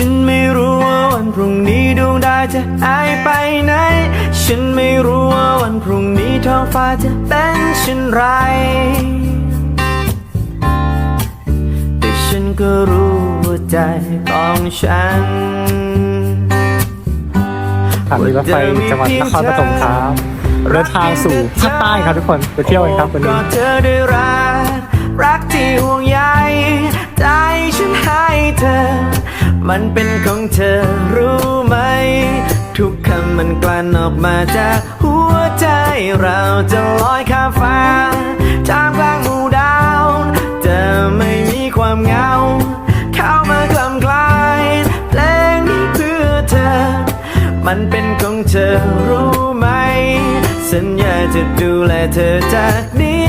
ฉันไม่รู้ว่าวันพรุ่งนี้ดวงดาวจะหายไปไหน ฉันไม่รู้ว่าวันพรุ่งนี้ท้องฟ้าจะเป็นเช่นไร แต่ฉันก็รู้ว่าใจของฉันผ่านเรือรถไฟจังหวัดนครปฐมครับเดินทางสู่ภาคใต้ครับทุกคนไปเที่ยวกันครับวันก็นี้เธอได้รักรักที่ห่วงใยใจฉันให้เธอ มันเป็นของเธอรู้ไหม ทุกคำมันกลั่นออกมาจากหัวใจเราจะลอยข้ามฟ้าท่ามกลางหมู่ดาวจะไม่มีความเหงา เข้ามาคลำคลายเพลงนี้เพื่อเธอ มันเป็นของเธอรู้ไหม สัญญาจะดูแลเธอจากนี้